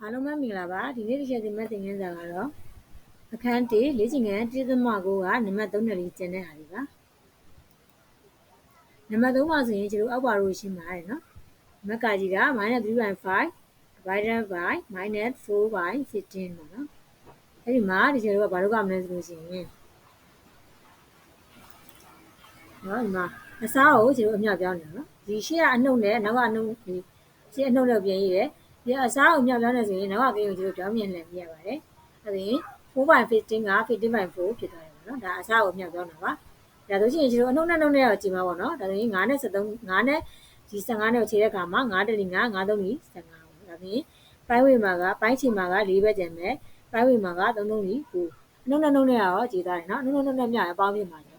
အားလုံးပဲမင်္ဂလာပါဒီနေ့တစ်ချက်သင်မဲ့သင်ခန်းစာကတော့အခန်း1လေ့ကျင့်ခန်း1သမ9ကနံပါတ်3နဲ့လေးကျန်တဲ့ဟာတွေပါနံပါတ်3မှာဆိုရင်ကျွန်တော်အောက်ပါလို့ရှင်းပါတယ်နော်နံပါတ်ကကြီးက -3.5 divided by -4 by 15ပေါ့နော်အဲ့ဒီမှာဒီကျွန်တော်ကဘာလို့ကမလဲဆိုလို့ရှိရင်နော်ဒီမှာအစားကိုကျွန်တော်အမြောက်ပြောင်းနေနော်ဒီရှေ့ကအနှုတ်နဲ့နောက်ကအနှုတ်ဒီရှေ့အနှုတ်နဲ့ပြန်ရည်တယ်ဒီ အစားကိုမြောက်ပြောင်းနေဆိုရင်နောက်ကကိန်းကိုကျွန်တော်ပြောင်းမြင်လှည့်ပြရပါတယ်အဲ့ဒါရင်4.15က15.4ဖြစ်သွားတယ်ပေါ့နော်ဒါအစားကိုမြောက်ပြောင်းတာပါဒါဆိုရင်ကျွန်တော်အနှုတ်နဲ့နှုတ်နဲ့တော့ကြည့်မှာပေါ့နော်ဒါဆိုရင်9နဲ့73 9နဲ့ဒီ15နဲ့ခြေတဲ့အခါမှာ9တလီ9 9 3လီ15ပေါ့ဒါပြင်ပိုင်းဝေမှာကပိုင်းချီမှာက4ပဲကျန်မယ်ပိုင်းဝေမှာက3 3လီ9အနှုတ်နဲ့နှုတ်နဲ့ရောကြည်သွားတယ်နော်အနှုတ်နဲ့နှုတ်နဲ့မြောက်အပေါင်းဖြစ်မှာတယ်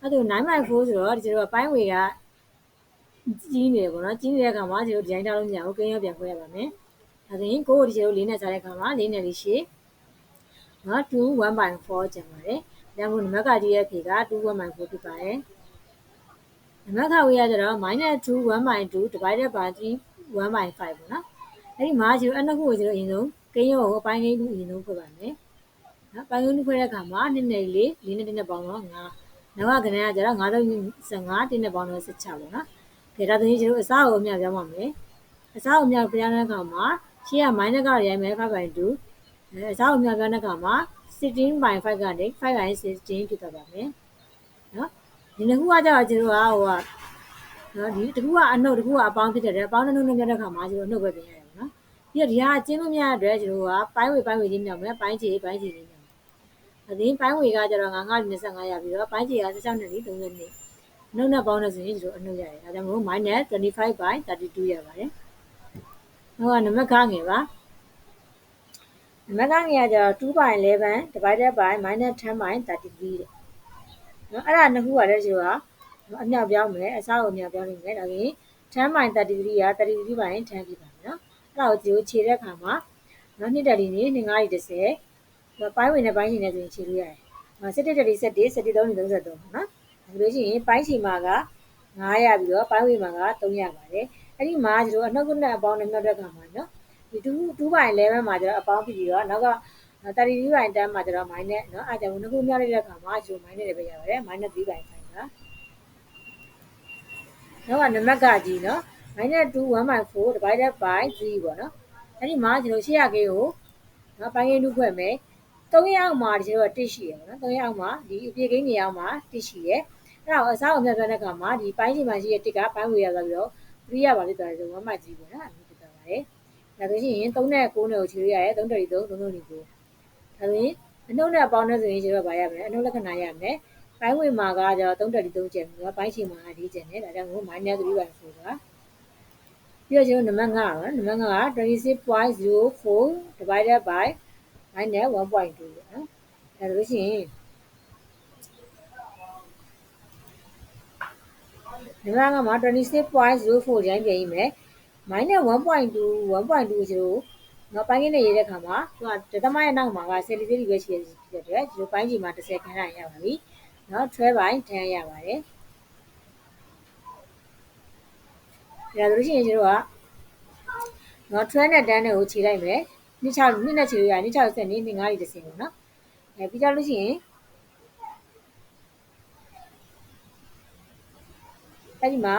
အဲ့ဒါ9.4ဆိုတော့ဒီကျွန်တော်ပိုင်းဝေက ကြီးနေတယ်ပေါ့နော်ကြီးနေတဲ့အခါမှာကျွန်တော်ဒီဇိုင်းထားလို့မရဘူးကိန်းရောပြန်ခွဲရပါမယ်ဒါဆိုရင်ကိုကိုဒီကျွန်တော်လေးနဲ့စားတဲ့အခါမှာလေးနဲ့လေးရှိနော်2 1/4ကျန်ပါတယ်ဒါမှမဟုတ်နံပါတ်ကကြီးရဲ့ဖြေက2 1/4ဖြစ်ပါတယ်နံပါတ်ခဝေးရကြတော့ -2 1/2 divided by 3 1/5ပေါ့နော်အဲ့ဒီမှာကျွန်တော်အနှစ်ခုကိုကျွန်တော်အရင်ဆုံးကိန်းရောကိုအပိုင်းကိန်းခုအရင်ဆုံးဖွဲ့ပါမယ်နော်ပိုင်းကိန်းခုဖွဲ့တဲ့အခါမှာ2နဲ့4 4နဲ့1နဲ့ပေါင်းတော့5နောက်ကကဏ္ဍကကျတော့9 35 1နဲ့ပေါင်းတော့16ပေါ့နော်ကဲ ဒါဆိုရင်ကျွန်တော်အစားကိုအမြပြောင်းပါမယ်အစားကိုအမြပြောင်းတဲ့အခါမှာရှေ့က minus ကရိုက်မယ်5/2အဲအစားကိုအမြပြောင်းတဲ့အခါမှာ16/5ကနေ5/16ဖြစ်သွားပါမယ်နော်ဒီနှစ်ခုကကျတော့ကျွန်တော်ကဟိုကနော်ဒီတခုကအနှုတ်တခုကအပေါင်းဖြစ်တဲ့အပေါင်းနှုတ်နှုတ်မြတ်တဲ့အခါမှာကျွန်တော်နှုတ်ပဲပြင်ရတယ်နော်ပြီးတော့ဒီဟာကျင်းလို့မရတဲ့အတွက်ကျွန်တော်ကပိုင်းဝေပိုင်းဝေချင်းမြောက်မယ်ပိုင်းချီပိုင်းချီချင်းမြောက်မယ်အရင်ပိုင်းဝေကကျတော့ငါငါ25ရပြီးတော့ပိုင်းချီက16နဲ့30 နဲ့နှုတ်နဲ့ပေါင်းလို့ဆိုရင်ကျွန်တော်အနှုတ်ရတယ်ဒါကြောင့်မို့ -25 by 32ရပါတယ်ဟိုကနံပါတ်ခငယ်ပါနံပါတ်ခငယ်ကကျတော့2 by 11 divided by -10 by 33တဲ့နော်အဲ့ဒါနှစ်ခုကလည်းကျွန်တော်ကအမြောက်ပြောင်းမယ်အစားကိုအမြောက်ပြောင်းနေမယ်ဒါပြင်10 by 33က33 by 10ဖြစ်ပါမယ်နော်အဲ့ဒါကိုကျွန်တော်ခြေတဲ့အခါမှာနော်နှစ်တက်လီနေ2 9 30ပိုင်းဝင်တဲ့ပိုင်းရှင်နဲ့ဆိုရင်ခြေလို့ရတယ်17တက်လီ17 73 33ပေါ့နော် ဆိုလို့ရှိရင်ပိုင်းစီမာက900ပြီးတော့ပိုင်းဝေမာက300ပါတယ်အဲ့ဒီမှာကျွန်တော်အနှုတ်ကနဲ့အပေါင်းနဲ့နှုတ်တဲ့ခါမှာနော်ဒီ2 2 by 11မှာကျွန်တော်အပေါင်းပြီးပြီးတော့နောက်က33 by 10မှာကျွန်တော် minus နော်အားကြောင့်နှစ်ခုမြောက်လိုက်တဲ့ခါမှာကျွန်တော် minus တွေပဲရပါတယ် minus 3 by 5ပါနောက်ကနံပါတ်ကကြီးနော် minus 2 1/4 divided by 3ပေါ့နော်အဲ့ဒီမှာကျွန်တော်800 k ကိုနော်ပိုင်းရင်းနှုတ်ဖွဲ့မယ်300မှာကျွန်တော်တစ်ရှိရယ်နော်300မှာဒီအပြည့်ကိန်းနေအောင်မှာတစ်ရှိရယ် အဲ့ဒါကိုအစားအောင်ပြပြတဲ့အခါမှာဒီပိုင်းချိန်မှာရှိတဲ့တစ်ကပိုင်းဝေရသွားပြီးတော့3ရပါလိမ့်သွားတယ်ဆို1မှကြီးပေါ့နော်အဲ့လိုဖြစ်သွားပါတယ်ဒါဆိုရင်3နဲ့9နဲ့ကိုခြေလို့ရတယ်3တရီ3 3လို့နေကိုဒါဆိုရင်အနှုတ်နဲ့ပေါင်းနေဆိုရင်ကျွန်တော်ဗာရမယ်အနှုတ်လက္ခဏာရမယ်ပိုင်းဝင်မှာကကျတော့3တက်3ကျန်ပြီးတော့ပိုင်းချိန်မှာ4ကျန်တယ်ဒါကြောင့်မို့ minus 3ပါဆိုတော့ပြီးတော့ကျွန်တော်နံပါတ်5ပါနံပါတ်5က26.04 divided by minus 1.2ပေါ့နော်ဒါဆိုလို့ရှိရင် ဒီမှာကမှ26.04 ရိုင်းပြန်ရင်မယ် minus 1.2 1.2ကျတော့နော်ပိုင်းကင်းနဲ့ရေးတဲ့ခါမှာသူကဒသမရဲ့နောက်မှာကဆယ်လီဆယ်လီပဲရှိရဖြစ်တဲ့အတွက်ဒီလိုပိုင်းကြီးမှာ30ခန်းရရပါပြီနော်12ပိုင်း10ရပါတယ်ဒါဆိုလို့ရှိရင်ကျတော့ကနော်12နဲ့10နဲ့ကိုခြေလိုက်မယ်နှစ်6နှစ်နဲ့ခြေလို့ရနှစ်6ဆက်နေနှစ်9လေးတစ်စင်ပေါ့နော်အဲပြီးကြလို့ရှိရင် အဲ့ဒီမှာ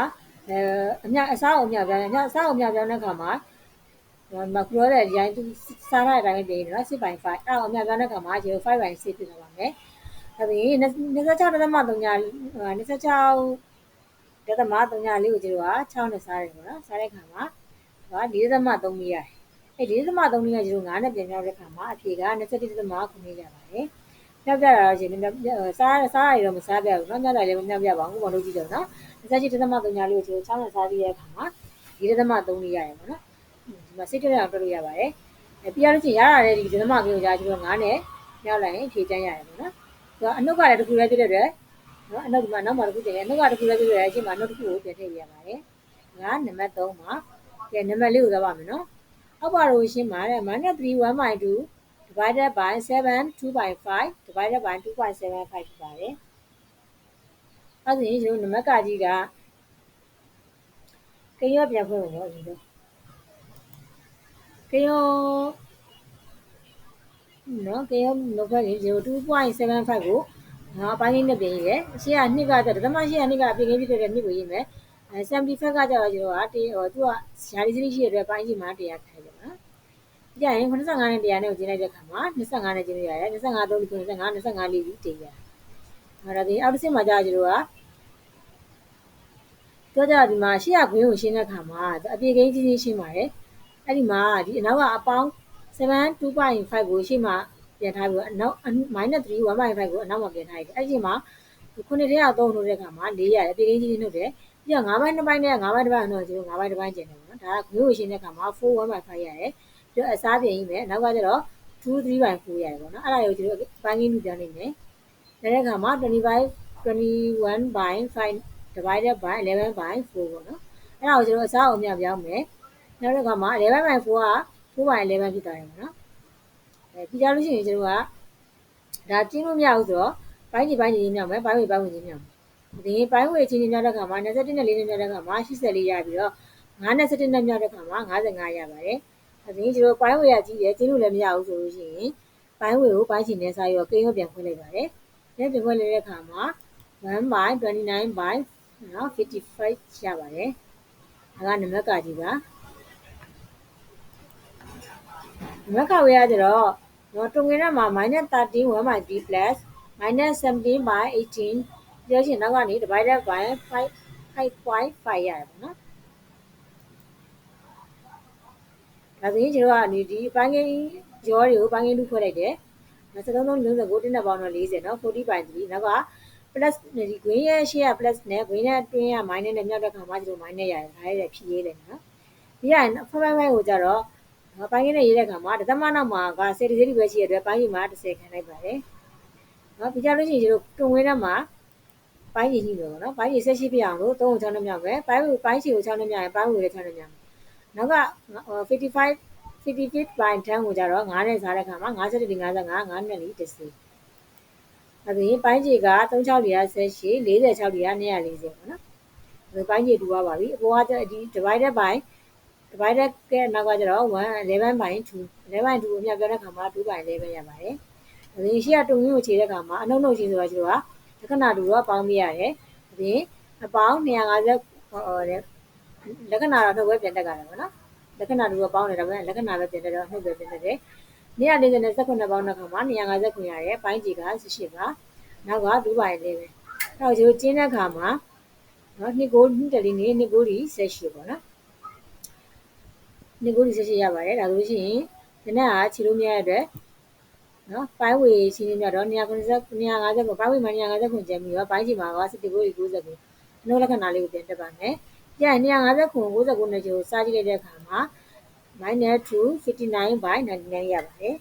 အဲအမြအစားအောင်အမြပြောင်းအမြအစားအောင်အမြပြောင်းတဲ့ခါမှာမကရောတဲ့ရိုင်းသူစားရတဲ့အတိုင်းပြင်နော်6.5အဲ့တော့အမြပြောင်းတဲ့ခါမှာ0 5.6ဖြစ်သွားပါမယ်ဒါပြင်26ဒသမ3ညာ26ဒသမ3ညာလေးကိုကျတော့6နဲ့စားတယ်ပေါ့နော်စားတဲ့ခါမှာဟော4ဒသမ3မိရတယ်အဲ့4ဒသမ3မိရကျတော့9နဲ့ပြန်ပြောင်းတဲ့ခါမှာအဖြေက27ဒသမ9ရပါတယ် မြောက်ပြတာတော့ရှင်စားစားရတော့မစားပြဘူးเนาะမြောက်တာလည်းမမြောက်ပြပါဘူးဘုံလုံးကြည့်တော့เนาะ27ဒသမ3ညာလေးကိုကျတော့6နဲ့စားပြီးတဲ့အခါမှာ4ဒသမ3လေးရတယ်ပေါ့နော်ဒီမှာစိတ်ကြရအောင်တွက်လို့ရပါတယ်အဲပြီးရလို့ချင်းရရတဲ့ဒီဒသမကလေးကိုကြာကျတော့9နဲ့မြောက်လိုက်ရင်ဖြေချမ်းရတယ်ပေါ့နော်သူကအနှုတ်ကလည်းတစ်ခုလည်းပြည့်တဲ့အတွက်နော်အနှုတ်ကနောက်မှတစ်ခုပြင်အနှုတ်ကတစ်ခုလည်းပြည့်တဲ့အချိန်မှာနှုတ်တစ်ခုကိုပြန်ထည့်ရပါတယ်ငါနံပါတ်3မှာကဲနံပါတ်4ကိုသွားပါမယ်နော်အောက်ပါလို့ရှင်းပါတဲ့ -3 1/2 divided by 7 2/5 divided by 2.75ဖြစ်ပါတယ်။အဲဒါရင်ကျွန်တော်နံပါတ်ကကြီးကကိန်းရောပြန်ဖွင့်လို့ရောအရင်ဆုံးကကရောနော်ကရောလောဘကြီး02.75ကိုငါပိုင်းလေးနဲ့ပြင်ရေးတယ်ရှေ့ကနှစ်ကတော့ဓမ္မရှိကနှစ်ကပြင်ခင်းဖြစ်တဲ့နှစ်ကိုရေးမယ်အဲ75ကကြတော့ကျွန်တော်ကတေးဟိုသူကယာရီစရိရှိတဲ့အတွက်ပိုင်းကြီးမှာတရားခိုင်းတယ်နော် ကြရင်85နဲ့တရားနဲ့ကိုကျင်းလိုက်တဲ့ခါမှာ25နဲ့ကျင်းလို့ရတယ်25 3 25 25လေးပြီးတည်ရတယ်အဲ့ဒါဒီအောက်တစ်ဆင့်မှာကြာကျွန်တော်ကပြောကြဒီမှာရှေ့ကခွင်းကိုရှင်းတဲ့ခါမှာအပြေကိန်းကြီးကြီးရှင်းပါတယ်အဲ့ဒီမှာဒီအနောက်ကအပေါင်း7 2.5ကိုရှေ့မှာပြန်ထားပြီးတော့အနောက် -3 1.5ကိုအနောက်မှာပြန်ထားရတယ်အဲ့ဒီမှာခုနှစ်တည်းကသုံးလို့တဲ့ခါမှာ4ရတယ်အပြေကိန်းကြီးကြီးနှုတ်တယ်ပြီးတော့9ပိုင်း2ပိုင်းနဲ့9ပိုင်းတစ်ပိုင်းတော့ကျွန်တော်9ပိုင်းတစ်ပိုင်းကျင်တယ်ပေါ့နော်ဒါကခွင်းကိုရှင်းတဲ့ခါမှာ4 1.5ရတယ် ပြီးတော့အစားပြင်ကြီးမယ်နောက်ကကျတော့2 3.4ရတယ်ပေါ့နော်အဲ့ဒါကိုကျွန်တော်ပိုင်းကြီးလူပြောင်းနေမယ်တဲ့အခါမှာ25 21 by 5 divided by 11 by 4ပေါ့နော်အဲ့ဒါကိုကျွန်တော်အစားအောင်မြောက်ပြောင်းမယ်နောက်တစ်ခါမှာ11 by 4က4 by 11ဖြစ်သွားတယ်ပေါ့နော်အဲပြီးကြလို့ရှိရင်ကျွန်တော်ကဒါကျင်းလို့မရဘူးဆိုတော့ပိုင်းကြီးပိုင်းကြီးမြောက်မယ်ပိုင်းဝေပိုင်းဝေကြီးမြောက်မယ်ဒီပိုင်းဝေချင်းချင်းမြောက်တဲ့ခါမှာ27နဲ့4နဲ့မြောက်တဲ့ခါမှာ84ရပြီးတော့9နဲ့17နဲ့မြောက်တဲ့ခါမှာ55ရပါတယ် အဲဒီကျွန်တော်ပိုင်းဝေရကြီးတယ်ကျင်းလို့လည်းမရဘူးဆိုလို့ရှိရင်ပိုင်းဝေကိုပိုင်းချင်နဲ့စာရောကိန်းကိုပြန်ခွင့်လိုက်ပါတယ်လက်ပြန်ခွင့်လိုက်တဲ့အခါမှာ1 by 29 by နော်55ရပါတယ်ဒါကနံပါတ်ကကြီးပါနံပါတ်ကဝေးရကြတော့နော်တုံငယ်ရမှာ -13 1 by 3 plus -17 by 18ပြောရှင်နောက်ကနေ divided by 5 5.5ရတယ်ပေါ့နော် ဒါဆိုရင်ကျွန်တော်ကနေဒီအပိုင်းကိန်းရောတွေကိုပိုင်းကိန်းတူခွဲလိုက်တယ်73 39တင်းနဲ့ပေါင်းတော့40နော်40 by 3နောက်က plus ဒီ green ရဲ့ရှေ့က plus နဲ့ green နဲ့တွင်းက minus နဲ့မြောက်တဲ့ခါမှာကျွန်တော် minus ရတယ်ဒါရတဲ့ဖြည့်ရေးတယ်နော်ပြီးရင်ဖဖိုင်ဖိုင်ကိုကြတော့ပိုင်းကိန်းနဲ့ရေးတဲ့ခါမှာဒသမနောက်မှာကစေတီစေတီပဲရှိရတဲ့ပိုင်းကြီးမှာ30ခံလိုက်ပါတယ်နော်ပြီးကြလို့ရှိရင်ကျွန်တော်တွင်ဝင်းထဲမှာပိုင်းကြီးရှိတယ်ပေါ့နော်ပိုင်းကြီးဆက်ရှိပြအောင်လို့3ကို6နဲ့မြောက်ပဲပိုင်းကိုပိုင်းချီကို6နဲ့မြောက်ရင်ပိုင်းကိုလည်း6နဲ့မြောက် နောက်က55 55 by 10ကိုကြတော့9နဲ့စားတဲ့ခါမှာ57 55 9နဲ့4 10အဲ့ဒီပိုင်းကြီးက36လီယာဆက်ရှိ46လီယာ240ပေါ့နော်ဒီပိုင်းကြီးတူသွားပါပြီအပေါ်ကဒီ divided by divided ကနောက်ကကျတော့1 11 by 2 11 by 2ကိုမြတ်ပြောတဲ့ခါမှာ2 by 11ရပါတယ်ဒီရှိကတုံရင်းကိုခြေတဲ့ခါမှာအနှုတ်နှုတ်ချင်းဆိုတော့ကျတော့လက္ခဏာတူတော့ပေါင်းပြရတယ်ဒီအပေါင်း250ဟောတဲ့ လက္ခဏာတော့နှုတ်ပဲပြန်တက်ကြတယ်ပေါ့နော်လက္ခဏာတူတော့ပေါင်းတယ်ဒါပေမဲ့လက္ခဏာပဲပြန်တက်တော့နှုတ်ပဲပြန်တက်တယ်140နဲ့18ပေါင်းတဲ့ခါမှာ250ခွင်ရတယ်ပိုင်းကြီးက18ပါနောက်က2ပိုင်းလေးပဲအဲ့တော့ကျိုးကျင်းတဲ့ခါမှာနော်နှစ်ကိုနှစ်တလီနေနှစ်ကိုဒီ18ပေါ့နော်နှစ်ကိုဒီ18ရပါတယ်ဒါဆိုလို့ရှိရင်ဒီနေ့ကခြေလို့မရတဲ့အတွက်နော်ပိုင်းဝေချင်းချင်းမြတ်တော့290 250ကိုပိုင်းဝေမှာ250ခွန်ကျန်ပြီးတော့ပိုင်းချီမှာကစစ်တီကို90ကိုအနှုတ်လက္ခဏာလေးကိုပြန်တက်ပါမယ်။ ပြန်250ခွန်99နဲ့ကျိုးစားကြည့်လိုက်တဲ့အခါမှာ -2 59 by 99ရပါတယ်။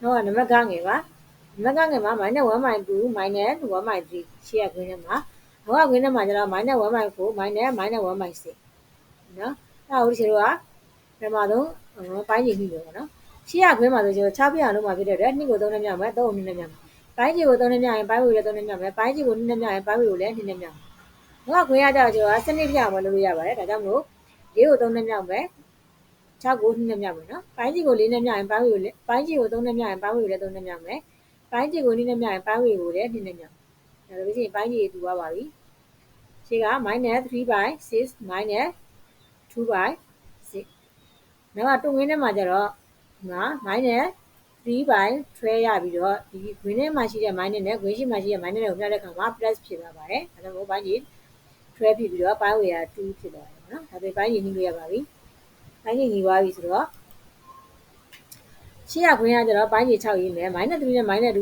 နောက်ကနံပါတ်ကငယ်ပါ။နံပါတ်ကငယ်မှာ -1 by 2 -1 by 3ရှေ့ရခွင်းထဲမှာနောက်ကခွင်းထဲမှာကျတော့ -1 by 4 -1 by 6နော်။အဲဒါကိုဒီလိုကပထမဆုံးပိုင်းကြည့်ပြီးပြီပေါ့နော်။ရှေ့ရခွဲမှာဆိုကျွန်တော်6ပြအောင်လုပ်မှာဖြစ်တဲ့အတွက်2ကို3နဲ့မြောက်မယ်3ကို2နဲ့မြောက်မယ်ပိုင်းကြီးကို3နဲ့မြောက်ရင်ပိုင်းဝေကိုလည်း3နဲ့မြောက်မယ်ပိုင်းကြီးကို2နဲ့မြောက်ရင်ပိုင်းဝေကိုလည်း2နဲ့မြောက်မယ်။ ဘာခွဲရကြတော့ကျွန်တော်စနစ်ပြအောင်လုပ်လို့ရပါတယ်ဒါကြောင့်မို့၄ကို3နဲ့မြောက်မယ်6ကို2နဲ့မြောက်မယ်နော်။ပိုင်းကြီးကို4နဲ့မြောက်ရင်ပိုင်းဝေကိုလည်းပိုင်းကြီးကို3နဲ့မြောက်ရင်ပိုင်းဝေကိုလည်း3နဲ့မြောက်မယ်။ပိုင်းကြီးကို2နဲ့မြောက်ရင်ပိုင်းဝေကိုလည်း2နဲ့မြောက်မယ်။ဒါဆိုလို့ရှိရင်ပိုင်းကြီးတူသွားပါပြီ။ရှေ့က -3 by 6 2 by 6နောက်ကတုံငင်းထဲမှာကျတော့မှာ minus 3 by 12ရပြီးတော့ဒီ green ထဲမှာရှိတဲ့ minus နဲ့ green ရှိမှာရှိတဲ့ minus တွေကိုမျှတဲ့အခါမှာ plus ဖြစ်သွားပါတယ်။အဲဒါမို့ပိုင်းကြီး 12ဖြစ်ပြီးတော့ပိုင်းဝေက2ဖြစ်သွားတယ်ပေါ့နော်။ဒါပေမဲ့ပိုင်းကြီးညှိလို့ရပါပြီ။ပိုင်းကြီးညှိသွားပြီဆိုတော့ရှေ့ရခွင်းကကျတော့ပိုင်းကြီး6ရေးမယ် -3 နဲ့ -2 ဆို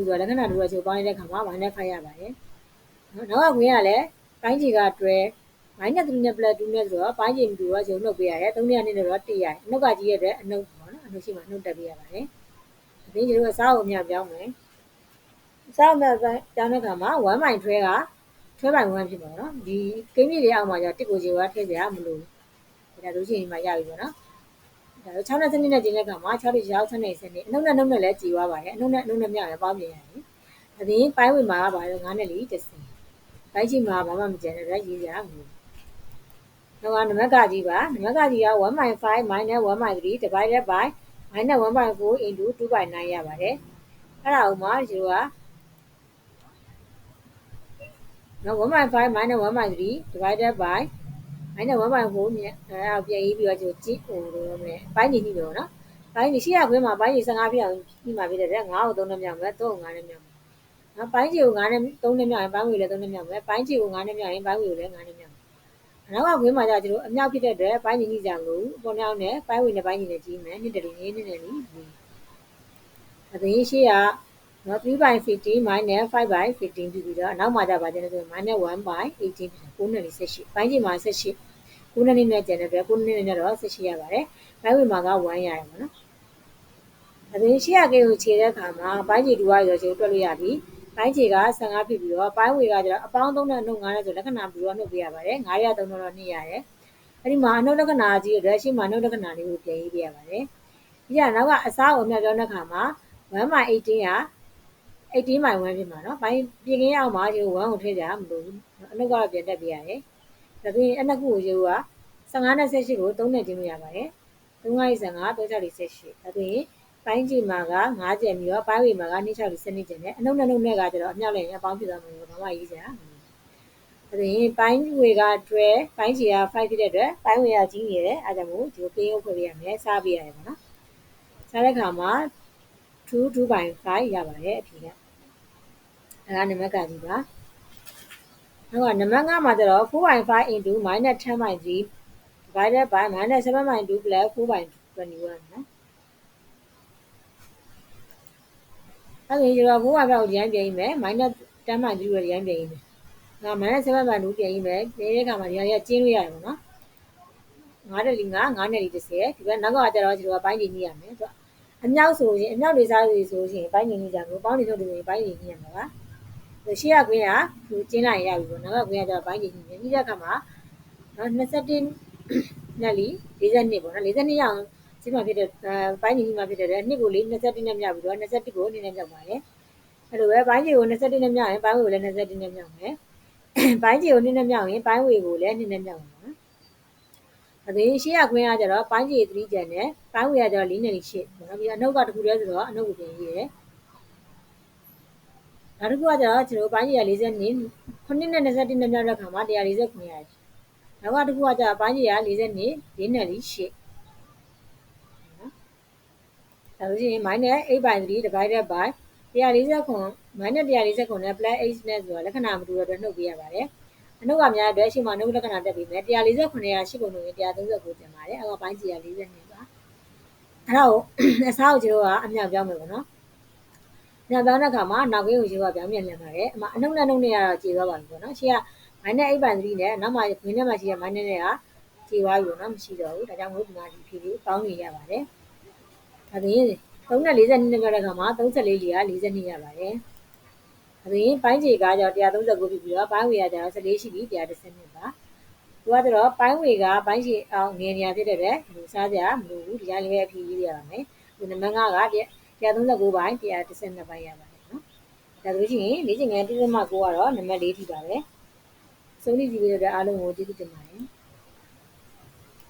တော့လက္ခဏာတူတော့ချိုးပေါင်းတဲ့အခါမှာ -5 ရပါတယ်။နော်နောက်ကခွင်းကလည်းပိုင်းကြီးက12 minus 3နဲ့ plus 2နဲ့ဆိုတော့ပိုင်းချိန်မတူတော့ကျွန်တော်နှုတ်ပေးရတယ်3နဲ့နဲ့တော့1ရတယ်အနှုတ်ကကြီးရတဲ့အနှုတ်ပေါ့နော်အနှုတ်ရှိမှနှုတ်တက်ပေးရပါတယ်အပြင်ကျွန်တော်အစားအုံမြပြောင်းမယ်အစားအုံမြပြောင်းတဲ့အခါမှာ1 by 12က 12 by 1ဖြစ်ပါတော့ဒီကိန်းမြေတွေအောက်မှာကျတစ်ကိုခြေဝါထည့်ကြရမလို့ဒါလို့ရှိရင်မှရပြီပေါ့နော်ဒါတော့6နဲ့စနစ်နဲ့ကျင်းတဲ့အခါမှာ6တိရောက်6နဲ့စနစ်အနှုတ်နဲ့နှုတ်နဲ့လည်းကြည်သွားပါတယ်အနှုတ်နဲ့အနှုတ်နဲ့မြောက်ရင်ပေါင်းပြင်ရတယ်အပြင်ပိုင်းဝင်မှာကပါတော့9နဲ့4 10ဘိုက်ချီမှာဘာမှမကျန်တဲ့ရေးကြရမလို့နောက်ကနံပါတ်ကကြီးပါနံပါတ်ကကြီးက1/5 minus 1/3 divided by minus 1/4 into 2/9ရပါတယ်အဲ့ဒါဥမာဒီလိုက နော်1/5 minus 1/3 divided by minus 1/4မြဲအဲ့ဒါပြန်ရေးပြီးတော့ကျိုကြည့်ဟိုလိုမလဲပိုင်းနေပြီတော့နော်ပိုင်းနေရှိရခွင်းမှာပိုင်းနေ15ပြည့်အောင်ပြီးမှဖြစ်တဲ့9ကို3နဲ့မြောက်မယ်3ကို9နဲ့မြောက်မယ်နော်ပိုင်းကြီးကို9နဲ့3နဲ့မြောက်ရင်ပိုင်းဝေလည်း3နဲ့မြောက်မယ်ပိုင်းကြီးကို9နဲ့မြောက်ရင်ပိုင်းဝေလည်း9နဲ့မြောက်မယ်အနောက်ကခွင်းမှာကျတော့အမြောက်ဖြစ်တဲ့အတွက်ပိုင်းနေကြီးကြမလို့အပေါ်နောက်နဲ့ပိုင်းဝေနဲ့ပိုင်းကြီးနဲ့ကြီးမယ်နှစ်တရီနေနေနေလीအသိရှိရ နော်3 by 15 minus 5 by 15ပြီးပြီးတော့အနောက်မှာကြပါတဲ့ဆို minus 1 by 189နဲ့18ပိုင်းကြီးမှာ18 9နဲ့နဲ့ကျန်တဲ့အတွက်9နဲ့နဲ့တော့18ရပါတယ်ပိုင်းဝေမှာက1ရရမှာနော်အသိရှိရကိန်းကိုခြေတဲ့အခါမှာပိုင်းကြီးတူရရောခြေတွက်လို့ရပြီပိုင်းခြေက15ဖြစ်ပြီးတော့ပိုင်းဝေကကျတော့အပေါင်း3နဲ့အနှုတ်9နဲ့ဆိုလက္ခဏာပြီးတော့နှုတ်ပြရပါတယ်9ရ3တော့2ရတယ်အဲ့ဒီမှာအနှုတ်လက္ခဏာကြီးအတွက်ရှိမှအနှုတ်လက္ခဏာလေးကိုပြန်ရေးပြရပါတယ်ဒီကနောက်ကအစားကိုအများပြောတဲ့အခါမှာ1 by 18က 18 mile 1ဖြစ်မှာနော်ဘိုင်းပြင်ကင်းရအောင်ပါရေ1ကိုထည့်ကြမလို့အနှုတ်ကပြန်တက်ပေးရတယ်ဒါပြင်အနှုတ်ကိုရေက15နဲ့18ကို3နဲ့တင်းလို့ရပါတယ်355 368ဒါပြင်ပိုင်းကြီးမှာက9ကျင်ပြီးတော့ပိုင်းဝေမှာက26စနစ်ကျင်တယ်အနှုတ်နဲ့နှုတ်နဲ့ကကျတော့အမြောက်လည်းအပေါင်းဖြစ်သွားမှာလို့ဘာမှရေးကြတာဒါဆိုရင်ပိုင်းဝေကတွဲပိုင်းချီက5ဖြစ်တဲ့အတွက်ပိုင်းဝေကကြီးနေတယ်အဲဒါကြောင့်မို့ဒီကိုပြင်ရုပ်ဖွဲ့ပေးရမယ်စားပေးရတယ်ပေါ့နော်စားတဲ့အခါမှာ 2 2/5ရပါတယ်အဖြေကအဲဒါနံပါတ်ကကြီးပါနောက်ကနံပါတ်5မှာကျတော့4/5 into -10/3 divided by -7/2 plus 4/21နော်အဲ့ဒီကျတော့4/5ကိုဒီတိုင်းပြင်ရေးမယ် -10/3 ကိုဒီတိုင်းပြင်ရေးမယ်ငါ -7/2 ပြင်ရေးမယ်ပြင်တဲ့အခါမှာဒီဟာကြီးကျင်းလို့ရတယ်ပေါ့နော်9တက်လီ9 9နဲ့လီ30ဒီဘက်နောက်ကကျတော့ဒီလိုကပိုင်းနေနေရမယ်သူက အမြောက်ဆိုရင်အမြောက်တွေစားတွေဆိုရင်ပိုင်းနေနေကြဘူးပေါင်းနေထုတ်တွေဆိုရင်ပိုင်းနေနေရမှာပါဆိုရှေ့ကကွင်းကသူကျင်းလိုက်ရပြီပေါ့နောက်ကကွင်းကကျတော့ပိုင်းနေနေတယ်ဒီတဲ့အခါမှာနော်21နဲ့လီ42ပေါ့နော်42ရအောင်ဒီမှာဖြစ်တဲ့ပိုင်းနေမှာဖြစ်တဲ့နှစ်ကိုလေး21နဲ့မြောက်ပြီးတော့21ကိုအနေနဲ့မြောက်ပါတယ်အဲ့လိုပဲပိုင်းကြီးကို21နဲ့မြောက်ရင်ပိုင်းဝေကိုလည်း21နဲ့မြောက်မယ်ပိုင်းကြီးကို2နဲ့မြောက်ရင်ပိုင်းဝေကိုလည်း2နဲ့မြောက်မှာနော် အသေးရှေ့ရခွင်းကကျတော့ပိုင်းကြီး3ကျန်တယ်ပိုင်းဝေကကျတော့4နဲ့8ပေါ့နော်ပြီးတော့အနှုတ်ကတစ်ခုတည်းဆိုတော့အနှုတ်ကိုပြင်ရေးရတယ်နောက်တစ်ခုကကျတော့ကျွန်တော်ပိုင်းကြီးက40နှစ်9နဲ့21နဲ့မြောက်တဲ့ခါမှာ149ရတယ်နောက်ကတစ်ခုကကျတော့ပိုင်းကြီးက40နှစ်4နဲ့8ဒါဆိုရင် minus 8/3 divided by 149 minus 149နဲ့ plus 8နဲ့ဆိုတာလက္ခဏာမတူတဲ့အတွက်နှုတ်ပြရပါတယ် အနှုတ်ကများတဲ့ရှင်းမနှုတ်လက္ခဏာတက်ပြီးမယ်149ရာ8ပုံလို့ရင်139ကျန်ပါတယ်အဲ့တော့ပိုင်းကြီးက42ပါအဲ့ဒါကိုအစားကိုကျွန်တော်ကအမြောက်ပြောင်းမယ်ပေါ့နော်ညပြောင်းတဲ့အခါမှာနောက်ကင်းကိုရေကပြောင်းပြန်ပြန်ပါတယ်အမအနှုတ်နဲ့နှုတ်နဲ့ကတော့ကျေသွားပါပြီပေါ့နော်ရှေ့က minus 8/3နဲ့နောက်မှခင်းထဲမှာရှိတဲ့ minus နဲ့ကကျေသွားပြီပေါ့နော်မရှိတော့ဘူးဒါကြောင့်မို့ဒီမှာဒီဖြေလေးပေါင်းနေရပါတယ်ဒါပြင်3နဲ့42နဲ့ပြောတဲ့အခါမှာ34လီက42ရပါတယ်။ ဒါပြင်ပိုင်းခြေကကျတော့139ဖြစ်ပြီးတော့ပိုင်းဝေကကျတော့14ရှိပြီး112ပါ။သူကတော့ပိုင်းဝေကပိုင်းခြေအောင်ငယ်နေရဖြစ်တဲ့အတွက်ဒီစားကြမလို့ဘူးဒီတိုင်းလေးပဲအဖြေရေးရပါမယ်။ဒီနံပါတ်5က139ပိုင်း112ပိုင်းရပါတယ်နော်။ဒါဆိုရင်လေ့ကျင့်ခန်း1.9ကတော့နံပါတ်4ထိပါပဲ။ဆုံးဖြတ်ကြည့်ပြီးတော့အားလုံးကိုကျေးဇူးတင်ပါတယ်။